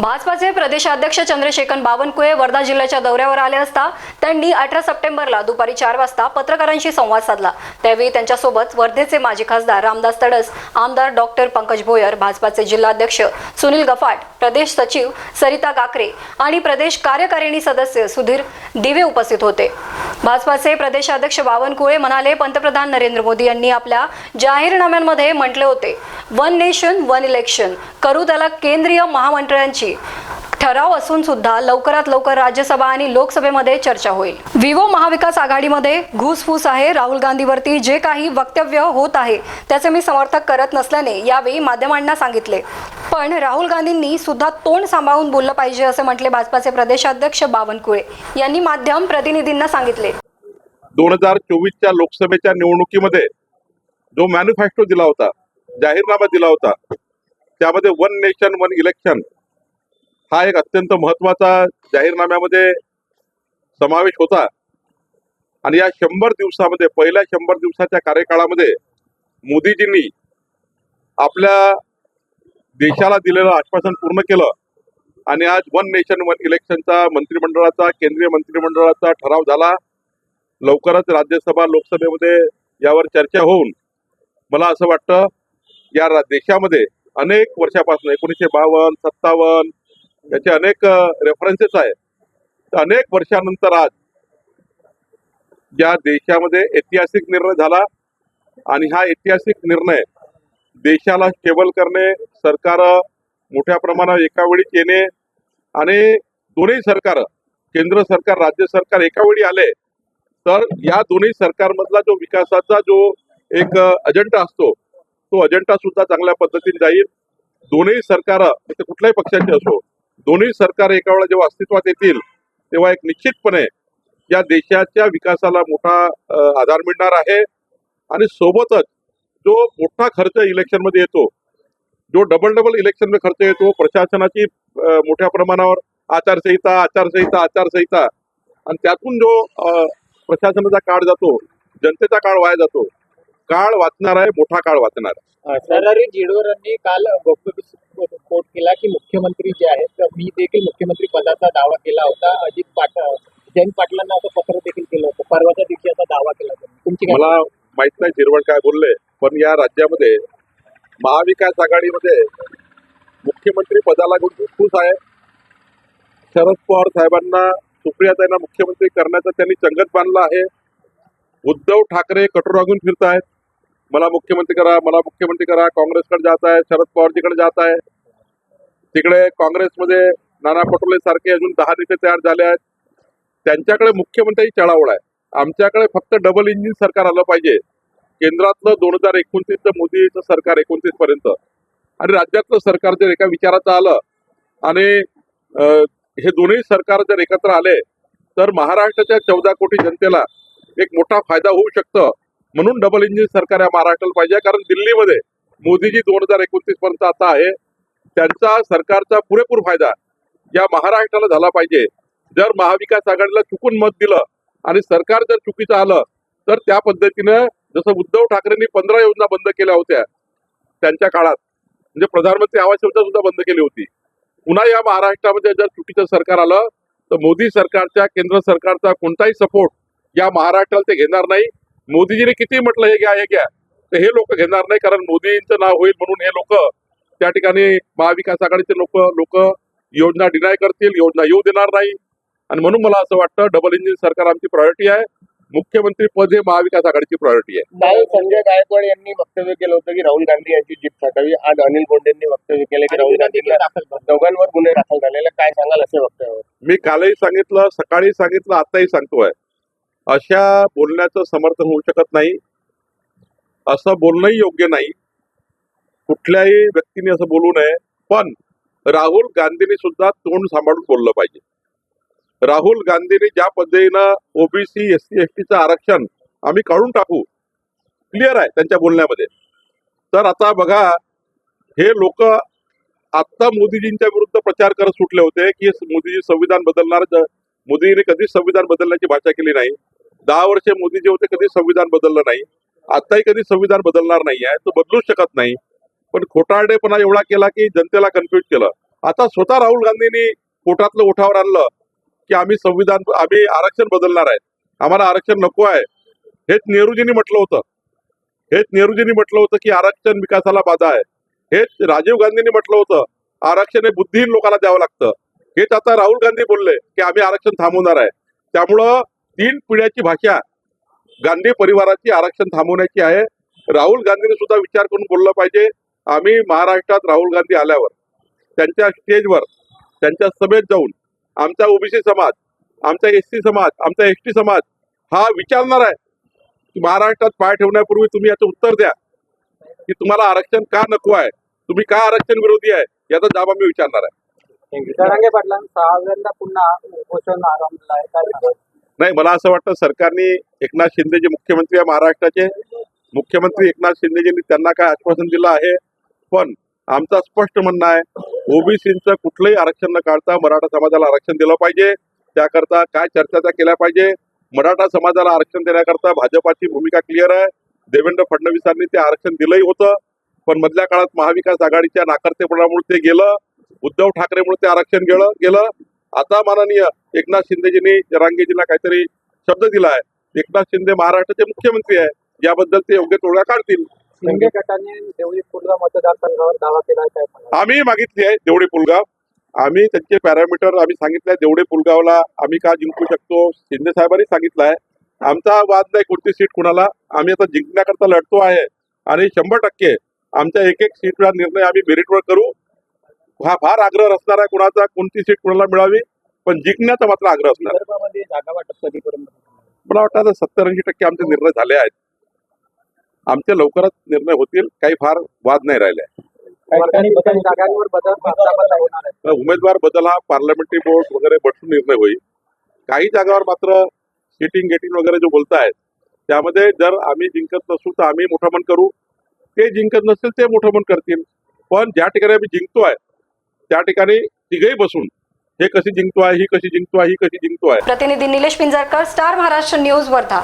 भाजपाचे प्रदेशाध्यक्ष चंद्रशेखर बावनकुळे वर्धा जिल्ह्याच्या दौऱ्यावर आले असता त्यांनी अठरा सप्टेंबरला दुपारी चार वाजता पत्रकारांशी संवाद साधला. त्यावेळी त्यांच्यासोबत वर्धेचे माजी खासदार रामदास तडस आमदार डॉक्टर पंकज भोयर भाजपाचे जिल्हाध्यक्ष सुनील गफाट प्रदेश सचिव सरिता काकरे आणि प्रदेश कार्यकारिणी सदस्य सुधीर दिवे उपस्थित होते. भाजपाचे प्रदेशाध्यक्ष बावनकुळे म्हणाले पंतप्रधान नरेंद्र मोदी यांनी आपल्या जाहीरनाम्यांमध्ये म्हटले होते वन नेशन वन इलेक्शन. करू त्याला केंद्रीय महामंडळांची ठराव असून सुद्धा लवकरात लवकर राज्यसभा आणि लोकसभेमध्ये चर्चा होईल. विवो महाविकास आघाडीमध्ये घुसफूस आहे. राहुल गांधीवरती जे काही वक्तव्य होत आहे त्याचे मी समर्थक करत नसल्याने यावेळी माध्यमांना सांगितले. पण राहुल गांधींनी सुद्धा तोंड सांभाळून बोललं पाहिजे असे म्हटले भाजपाचे प्रदेशाध्यक्ष बावनकुळे यांनी माध्यम प्रतिनिधींना सांगितले. दोन हजार चोवीसच्या लोकसभेच्या निवडणुकीमध्ये जो मॅनिफेस्टो दिला होता जाहीरनामा दिला होता त्यामध्ये वन नेशन वन इलेक्शन हा एक अत्यंत महत्त्वाचा जाहीरनाम्यामध्ये समावेश होता. आणि या शंभर दिवसामध्ये पहिल्या शंभर दिवसाच्या कार्यकाळामध्ये मोदीजींनी आपल्या देशाला दिलेलं आश्वासन पूर्ण केलं. आणि आज वन नेशन वन इलेक्शनचा मंत्रिमंडळाचा केंद्रीय मंत्रिमंडळाचा ठराव झाला. लवकरच राज्यसभा लोकसभेमध्ये यावर चर्चा होऊन मला असं वाटतं या रा- देशामध्ये अनेक वर्षापासून एकोणीसशे बावन्न सत्तावन्न याचे अनेक रेफरन्सेस आहेत. तर अनेक वर्षानंतर आज या देशामध्ये ऐतिहासिक निर्णय झाला आणि हा ऐतिहासिक निर्णय देशाला स्टेबल करणे सरकार मोठ्या प्रमाणावर एका वेळी येणे आणि दोन्ही सरकार केंद्र सरकार राज्य सरकार एका वेळी आले तर या दोन्ही सरकारमधला जो विकासाचा जो एक अजेंडा असतो तो अजेंडा सुद्धा चांगल्या पद्धतीने जाईल. दोन्ही सरकार कुठल्याही पक्षाचे असो दोन्ही सरकार एका वेळा जेव्हा अस्तित्वात येतील तेव्हा एक निश्चितपणे या देशाच्या विकासाला मोठा आधार मिळणार आहे. आणि सोबतच जो मोठा खर्च इलेक्शनमध्ये येतो जो डबल डबल इलेक्शनमध्ये खर्च येतो प्रशासनाची मोठ्या प्रमाणावर आचारसंहिता आचारसंहिता आचारसंहिता. आणि त्यातून जो प्रशासनाचा काळ जातो जनतेचा काळ वाया जातो काळ वाचणार आहे मोठा काळ वाचणार आहे. जिडवरांनी काल कोट केला की मुख्यमंत्री जे आहेत मी देखील मुख्यमंत्री पदाचा दावा केला होता. अजित पाटील जयंत पाटलांना असं पत्र देखील केलं होतं. परवाच्या दिवशी असा दावा केला होता. तुमची मला माहीत नाही झिरवण काय बोलले पण या राज्यामध्ये महाविकास आघाडीमध्ये मुख्यमंत्री पदाला घुसफूस आहे. शरद पवार साहेबांना सुप्रियाताईंना मुख्यमंत्री करण्याचा त्यांनी चंगत बांधला आहे. उद्धव ठाकरे कटोरागून फिरत आहेत मला मुख्यमंत्री करा मला मुख्यमंत्री करा काँग्रेसकडे जात आहे शरद पवारजीकडे जात आहे. तिकडे काँग्रेसमध्ये नाना पटोले सारखे अजून दहा नेते तयार झाले आहेत. त्यांच्याकडे मुख्यमंत्री चढावळ आहे. आमच्याकडे फक्त डबल इंजिन सरकार आलं पाहिजे. केंद्रातलं दोन हजार एकोणतीसचं मोदीचं सरकार एकोणतीस पर्यंत. आणि राज्यातलं सरकार जर एका विचाराचं आलं आणि हे दोन्ही सरकार जर एकत्र आले तर महाराष्ट्राच्या चौदा कोटी जनतेला एक मोठा फायदा होऊ शकतं. म्हणून डबल इंजिन सरकार या महाराष्ट्राला पाहिजे. कारण दिल्लीमध्ये मोदीजी दोन हजार एकोणतीस पर्यंत आता आहे. त्यांचा सरकारचा पुरेपूर फायदा या महाराष्ट्राला झाला पाहिजे. जर महाविकास आघाडीला चुकून मत दिलं आणि सरकार जर चुकीचं आलं तर त्या पद्धतीनं जसं उद्धव ठाकरेंनी पंधरा योजना बंद केल्या होत्या त्यांच्या काळात म्हणजे प्रधानमंत्री आवास योजना सुद्धा बंद केली होती. पुन्हा या महाराष्ट्रामध्ये जर चुकीचं सरकार आलं तर मोदी सरकारच्या केंद्र सरकारचा कोणताही सपोर्ट या महाराष्ट्राला ते घेणार नाही. मोदीजीने किती म्हटलं हे घ्या हे घ्या. तर हे लोक घेणार नाही कारण मोदींचं नाव होईल म्हणून हे लोक त्या ठिकाणी महाविकास आघाडीचे लोक लोक योजना डिनाय करतील योजना येऊ देणार नाही. आणि म्हणून मला असं वाटतं डबल इंजिन सरकार आमची प्रायोरिटी आहे. मुख्यमंत्री पद हे महाविकास आघाडीची प्रायोरिटी आहे. काल संजय गायकवाड यांनी वक्तव्य केलं होतं की राहुल गांधी यांची जीत साठावी आज अनिल बोंडेंनी वक्तव्य केलं की राहुल गांधींना दोघांवर गुन्हे दाखल झालेले काय सांगाल असे वक्तव्य मी कालही सांगितलं सकाळी सांगितलं आताही सांगतोय. अशा बोलण्याचं समर्थन होऊ शकत नाही. असं बोलणंही योग्य नाही. कुठल्याही व्यक्तीने असं बोलू नये पण राहुल गांधींनी सुद्धा तोंड सांभाळून बोललं पाहिजे. राहुल गांधींनी ज्या पद्धतीनं ओबीसी एस सी एस टीचं आरक्षण आम्ही काढून टाकू क्लिअर आहे त्यांच्या बोलण्यामध्ये. तर आता बघा हे लोक आत्ता मोदीजींच्या विरुद्ध प्रचार करत सुटले होते की मोदीजी संविधान बदलणार ज- मोदीजीने कधीच संविधान बदलण्याची भाषा केली नाही. दहा वर्षे मोदी जे होते कधी संविधान बदललं नाही. आताही कधी संविधान बदलणार नाही आहे तो बदलूच शकत नाही. पण खोटारडेपणा एवढा केला की जनतेला कन्फ्युज केलं. आता स्वतः राहुल गांधींनी पोटातलं उठावर आणलं की आम्ही संविधान आम्ही आरक्षण बदलणार आहे. आम्हाला आरक्षण नको आहे. हेच नेहरूजींनी म्हटलं होतं. हेच नेहरूजींनी म्हटलं होतं की आरक्षण विकासाला बाधा आहे. हेच राजीव गांधींनी म्हटलं होतं आरक्षण हे बुद्धिहीन लोकांना द्यावं लागतं. हेच आता राहुल गांधी बोलले की आम्ही आरक्षण थांबवणार आहे. त्यामुळं तीन पिढ्याची भाषा गांधी परिवाराची आरक्षण थांबवण्याची आहे. राहुल गांधीने सुद्धा विचार करून बोललं पाहिजे. आम्ही महाराष्ट्रात राहुल गांधी आल्यावर त्यांच्या स्टेजवर त्यांच्या सभेत जाऊन आमचा ओबीसी समाज आमचा एस टी समाज आमचा एस टी समाज हा विचारणार आहे. महाराष्ट्रात पाय ठेवण्यापूर्वी तुम्ही याचं उत्तर द्या. की तुम्हाला आरक्षण का नको आहे? तुम्ही का आरक्षण विरोधी आहे? याचा जाब आम्ही विचारणार आहे. पाटलां सहाव्यांदा पुन्हा उपोषण आरंभला आहे. काय नाही मला असं वाटतं सरकारने एकनाथ शिंदे जे मुख्यमंत्री आहे महाराष्ट्राचे मुख्यमंत्री एकनाथ शिंदेजींनी त्यांना काय आश्वासन दिलं आहे? पण आमचं स्पष्ट म्हणणं आहे ओबीसीचं कुठलंही आरक्षण न काढता मराठा समाजाला आरक्षण दिलं पाहिजे. त्याकरता काय चर्चा त्या केल्या पाहिजे? मराठा समाजाला आरक्षण देण्याकरता भाजपाची भूमिका क्लिअर आहे. देवेंद्र फडणवीसांनी ते आरक्षण दिलंही होतं. पण मधल्या काळात महाविकास आघाडीच्या नाकर्तेपणामुळे ते गेलं. उद्धव ठाकरेमुळे ते आरक्षण गेलं गेलं. आता माननीय एकनाथ शिंदेजींनी जरांगेजींना काहीतरी शब्द दिला आहे एकनाथ शिंदे महाराष्ट्राचे मुख्यमंत्री आहे याबद्दल ते योग्य तोडगा काढतील. शिंदे गटाने देवळी मतदारसंघावर दावा केला आहे? आम्ही मागितली आहे देवडे पुलगाव आम्ही त्यांचे पॅरामीटर आम्ही सांगितलंय. देवडे पुलगावला आम्ही का जिंकू शकतो? शिंदे साहेबांनी सांगितलं आहे आमचा वाद नाही कोणती सीट कुणाला? आम्ही आता जिंकण्याकरता लढतो आहे. आणि शंभर टक्के आमच्या एक एक सीटचा निर्णय आम्ही मेरिटवर करू. हा फार आग्रह असणार आहे. कुणाचा कोणती सीट कुणाला मिळावी पण जिंकण्याचा मात्र आग्रह असणार. आहे. विदर्भामध्ये जागा वाटप कधीपर्यंत मला वाटतं आता सत्तर ऐंशी टक्के आमचे निर्णय झाले आहेत. आमचे लवकरच निर्णय होतील. काही फार वाद नाही राहिले. उमेदवार बदल हा पार्लमेंटरी बोर्ड वगैरे बसून निर्णय होईल. काही जागावर मात्र सिटिंग गेटिंग वगैरे जो बोलतायत त्यामध्ये जर आम्ही जिंकत नसू तर आम्ही मोठं मन करू. ते जिंकत नसतील ते मोठं मन करतील. पण ज्या ठिकाणी आम्ही जिंकतोय त्या ठिकाणी तिघही बसून हे कशी जिंकतो आहे ही कशी जिंकतो आहे ही कशी जिंकतो आहे प्रतिनिधी निलेश पिंजारकर स्टार महाराष्ट्र न्यूज वर्धा.